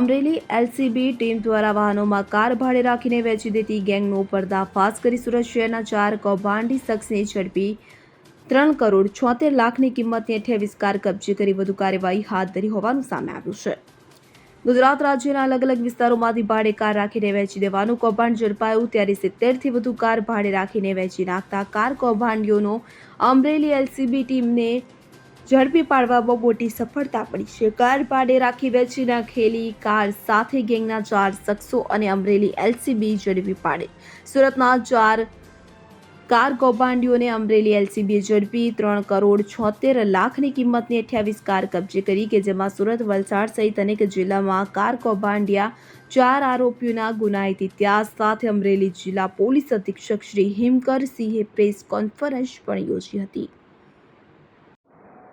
Amreli LCB team દ્વારા વાહનોમાં car ભાડે રાખીને વેચી દેતી ગેંગનો પર્દાફાશ કરી સુરત શહેરના ચાર કૌભાંડી શખ્સને ઝડપી ત્રણ કરોડ છોતેર લાખની કિંમતની અઠ્યાવીસ કાર કબજે કરી વધુ કાર્યવાહી હાથ ધરી હોવાનું સામે આવ્યું છે. ગુજરાત રાજ્યના અલગ અલગ વિસ્તારોમાંથી ભાડે કાર રાખીને વેચી દેવાનું કૌભાંડ ઝડપાયું. ત્યારે સિત્તેરથી વધુ કાર ભાડે રાખીને વેચી નાખતા કાર કૌભાંડીઓનો અમરેલી એલસીબી ટીમને ઝડપી પાડવામાં મોટી સફળતા મળી છે કાર ભાડે રાખી વેચી નાખેલી કાર સાથે ગેંગના ચાર શખ્સો અને અમરેલી એલસીબી ઝડપી પાડે. સુરતના ચાર કાર કૌભાંડીઓને અમરેલી એલસીબીએ ઝડપી ત્રણ કરોડ છોતેર લાખની કિંમતની અઠ્યાવીસ કાર કબજે કરી કે જેમાં સુરત, વલસાડ સહિત અનેક જિલ્લામાં કાર કૌભાંડિયા ચાર આરોપીઓના ગુનાહિત ઇતિહાસ સાથે અમરેલી જિલ્લા પોલીસ અધિક્ષક શ્રી હિમકર સિંહે પ્રેસ કોન્ફરન્સ પણ યોજી હતી.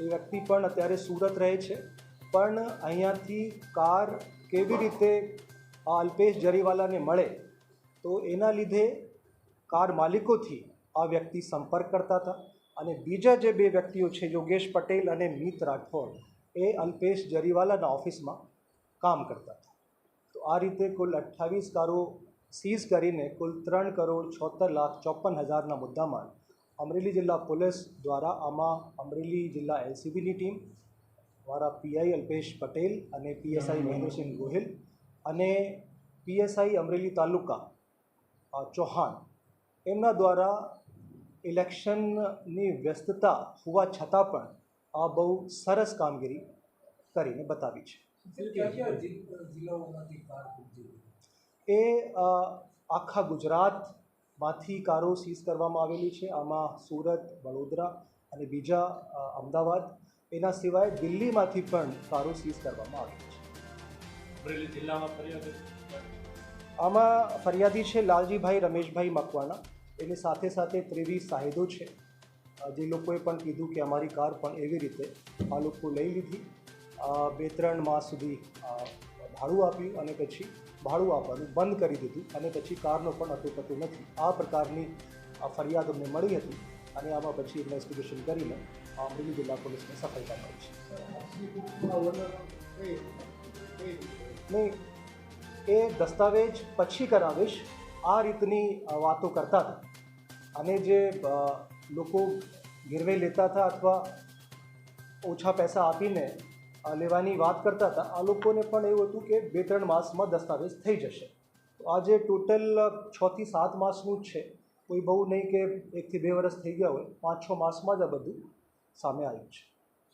એ વ્યક્તિ પણ અત્યારે સુરત રહે છે. પણ અહીંયાથી કાર કેવી રીતે આ અલ્પેશ જરીવાલાને મળે, તો એના લીધે કાર માલિકોથી આ વ્યક્તિ સંપર્ક કરતા હતા. અને બીજા જે બે વ્યક્તિઓ છે, યોગેશ પટેલ અને મિત રાઠોડ, એ અલ્પેશ જરીવાલાના ઓફિસમાં કામ કરતા હતા. તો આ રીતે કુલ અઠ્ઠાવીસ કારો સીઝ કરીને કુલ ત્રણ કરોડ છોતેર લાખ ચોપન હજારના મુદ્દામાં અમરેલી જિલ્લા પોલીસ દ્વારા આમાં અમરેલી જિલ્લા એલસીબીની ટીમ મારા પીઆઈ અલ્પેશ પટેલ અને પીએસઆઈ મહેન્દ્રસિંહ ગોહિલ અને પીએસઆઈ અમરેલી તાલુકા ચૌહાણ એમના દ્વારા ઇલેક્શનની વ્યસ્તતા હોવા છતાં પણ આ બહુ સરસ કામગીરી કરીને બતાવી છે. એ આખા આખા ગુજરાતમાંથી કારો સીઝ કરવામાં આવેલી છે. આમાં સુરત વડોદરા અને બીજા અમદાવાદ. એના સિવાય દિલ્હીમાંથી પણ કારો સીઝ કરવામાં આવેલી છે. અમરેલી જિલ્લામાં ફરિયાદ આમાં ફરિયાદી છે લાલજીભાઈ રમેશભાઈ મકવાણા. એની સાથે સાથે ત્રેવીસ સાહેદો છે. જે લોકોએ પણ કીધું કે અમારી કાર પણ એવી રીતે આ લોકો લઈ લીધી. બે ત્રણ માસ સુધી ભાડું આપ્યું અને પછી ભાડું આપવાનું બંધ કરી દીધું અને પછી કારનો પણ અતુપતું નથી. આ પ્રકારની ફરિયાદ અમને મળી હતી અને આમાં પછી ઇન્વેસ્ટિગેશન કરીને અમરેલી જિલ્લા પોલીસને સફળતા મળી છે. નહીં, એ દસ્તાવેજ પછી કરાવીશ. આ રીતની વાતો કરતા હતા. અને જે લોકો ગીરવે લેતા હતા અથવા ઓછા પૈસા આપીને લેવાની વાત કરતા હતા આ લોકોને પણ એવું હતું કે બે ત્રણ માસમાં દસ્તાવેજ થઈ જશે. તો આજે ટોટલ છથી સાત માસનું જ છે. કોઈ બહુ નહીં કે એકથી બે વર્ષ થઈ ગયા હોય પાંચ છ માસમાં જ આ બધું સામે આવ્યું છે.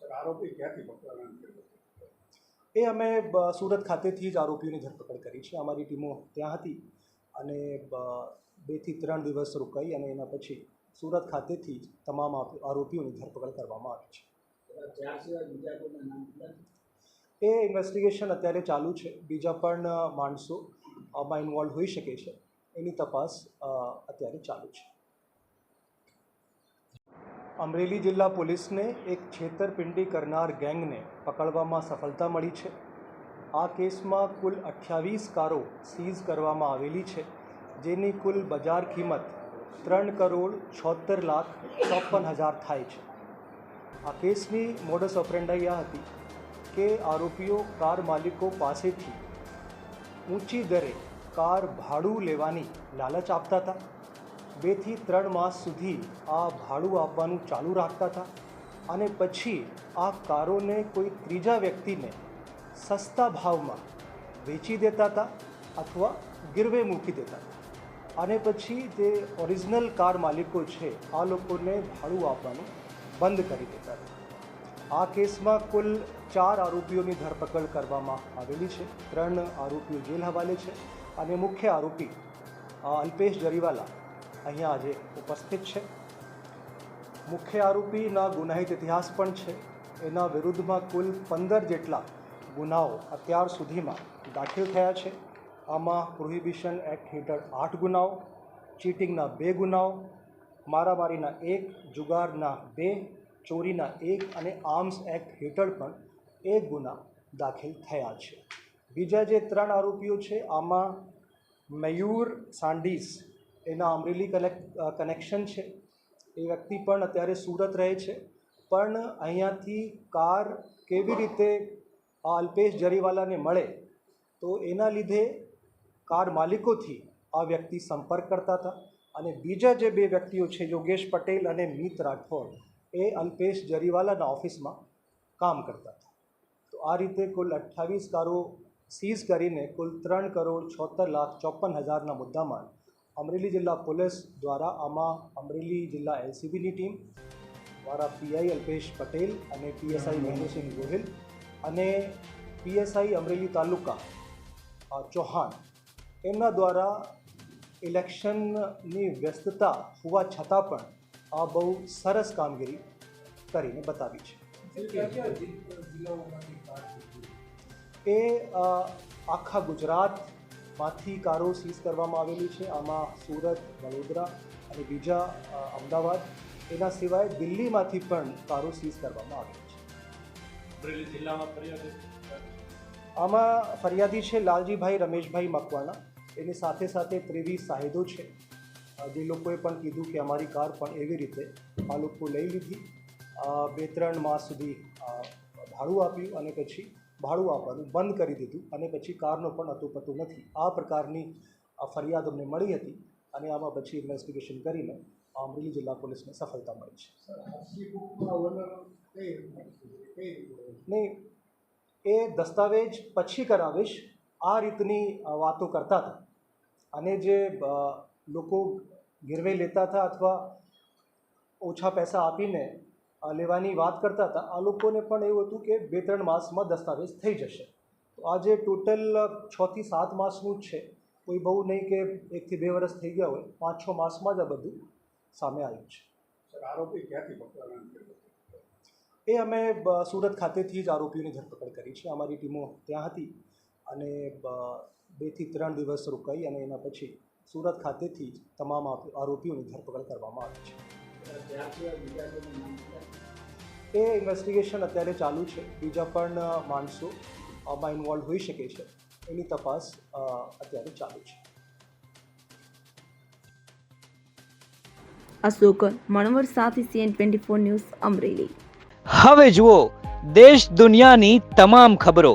સર આરોપી ક્યાંથી એ અમે સુરત ખાતેથી જ આરોપીઓની ધરપકડ કરી છે. અમારી ટીમો ત્યાં હતી અને બેથી ત્રણ દિવસ રોકાઈ અને એના પછી સુરત ખાતેથી જ તમામ આરોપીઓની ધરપકડ કરવામાં આવી છે. એ ઇન્વેસ્ટિગેશન અત્યારે ચાલુ છે. બીજા પણ માણસો આમાં ઇન્વોલ્વ હોઈ શકે છે. એની તપાસ અત્યારે ચાલુ છે. અમરેલી જિલ્લા પોલીસને એક છેતરપિંડી કરનાર ગેંગને પકડવામાં સફળતા મળી છે. આ કેસમાં કુલ અઠ્યાવીસ કારો સીઝ કરવામાં આવેલી છે, જેની કુલ બજાર કિંમત ત્રણ કરોડ છોતેર લાખ ચોપન હજાર થાય છે. આ કેસની મોડસ ઓપરેન્ડાઈ આ હતી કે આરોપીઓ કાર માલિકો પાસેથી ઊંચી દરે કાર ભાડું લેવાની લાલચ આપતા હતા. બેથી ત્રણ માસ સુધી આ ભાડું આપવાનું ચાલુ રાખતા હતા અને પછી આ કારોને કોઈ ત્રીજા વ્યક્તિને સસ્તા ભાવમાં વેચી દેતા હતા અથવા ગીરવે મૂકી દેતા હતા. અને પછી જે ઓરિજિનલ કાર માલિકો છે, આ લોકોને ભાડું આપવાનું બંધ કરી દેતા આ કેસમાં કુલ ચાર આરોપીઓની ધરપકડ કરવામાં આવેલી છે. ત્રણ આરોપીઓ જેલ હવાલે છે અને મુખ્ય આરોપી અલ્પેશ જરીવાલા અહીંયા આજે ઉપસ્થિત છે. મુખ્ય આરોપીના ગુનાહિત ઇતિહાસ પણ છે. એના વિરુદ્ધમાં કુલ પંદર જેટલા ગુનાઓ અત્યાર સુધીમાં દાખલ થયા છે. આમાં પ્રોહિબિશન એક્ટ હેઠળ આઠ ગુનાઓ, ચીટિંગના બે ગુનાઓ મારામારીના એક, જુગારના બે, ચોરીના એક અને આર્મ્સ એક્ટ હેઠળ પણ એક ગુના દાખલ થયા છે. બીજા જે ત્રણ આરોપીઓ છે, આમાં મયુર સાંડીસ, એના અમરેલી કનેક્ટ કનેક્શન છે. એ વ્યક્તિ પણ અત્યારે સુરત રહે છે. પણ અહીંયાથી કાર કેવી રીતે આ અલ્પેશ જરીવાલાને મળે, તો એના લીધે કાર માલિકોથી આ વ્યક્તિ સંપર્ક કરતા હતા. અને બીજા જે બે વ્યક્તિઓ છે, યોગેશ પટેલ અને મિત રાઠોડ, એ અલ્પેશ જરીવાલાના ઓફિસમાં કામ કરતા હતા. તો આ રીતે કુલ અઠ્ઠાવીસ કારો સીઝ કરીને કુલ ત્રણ કરોડ છોતેર લાખ ચોપન હજારના મુદ્દામાં અમરેલી જિલ્લા પોલીસ દ્વારા આમાં અમરેલી જિલ્લા એલસીબીની ટીમ દ્વારા પીઆઈ અલ્પેશ પટેલ અને પીએસઆઈ મહેન્દ્રસિંહ ગોહિલ અને પીએસઆઈ અમરેલી તાલુકા ચૌહાણ, એમના દ્વારા ઇલેક્શનની વ્યસ્તતા હોવા છતાં પણ આ બહુ સરસ કામગીરી કરીને બતાવી છે. એ આખા ગુજરાતમાંથી કારો સીઝ કરવામાં આવેલી છે. આમાં સુરત વડોદરા અને બીજા અમદાવાદ એના સિવાય દિલ્હીમાંથી પણ કારો સીઝ કરવામાં આવેલી છે. અમરેલી જિલ્લામાં ફરિયાદ આમાં ફરિયાદી છે લાલજીભાઈ રમેશભાઈ મકવાણા. એની સાથે સાથે ત્રેવીસ સાહેદો છે. જે લોકોએ પણ કીધું કે અમારી કાર પણ એવી રીતે આ લોકો લઈ લીધી. બે ત્રણ માસ સુધી ભાડું આપ્યું અને પછી ભાડું આપવાનું બંધ કરી દીધું અને પછી કારનો પણ અતુપતું નથી. આ પ્રકારની ફરિયાદ અમને મળી હતી અને આમાં પછી ઇન્વેસ્ટિગેશન કરીને અમરેલી જિલ્લા પોલીસને સફળતા મળી છે. નહીં એ દસ્તાવેજ પછી કરાવીશ. આ રીતની વાતો કરતા હતા. અને જે લોકો ગીરવે લેતા હતા અથવા ઓછા પૈસા આપીને લેવાની વાત કરતા હતા આ લોકોને પણ એવું હતું કે બે ત્રણ માસમાં દસ્તાવેજ થઈ જશે. તો આ જે ટોટલ છથી સાત માસનું જ છે કોઈ બહુ નહીં કે એકથી બે વર્ષ થઈ ગયા હોય પાંચ છ માસમાં જ આ બધું સામે આવ્યું છે. આરોપી ક્યાંથી એ અમે સુરત ખાતેથી જ આરોપીઓની ધરપકડ કરી છે. અમારી ટીમો ત્યાં હતી. અને બેથી ત્રણ દિવસ રોકાઈ અને એના પછી સુરત ખાતેથી જ તમામ આરોપીઓની ધરપકડ કરવામાં આવી છે. એ ઇન્વેસ્ટિગેશન અત્યારે ચાલુ છે. બીજા પણ માણસો આમાં ઇન્વોલ્વ હોઈ શકે છે. એની તપાસ અત્યારે ચાલુ છે. અશોક મણવર સાથે CN twenty four news Amreli. હવે જુઓ દેશ દુનિયાની તમામ ખબરો.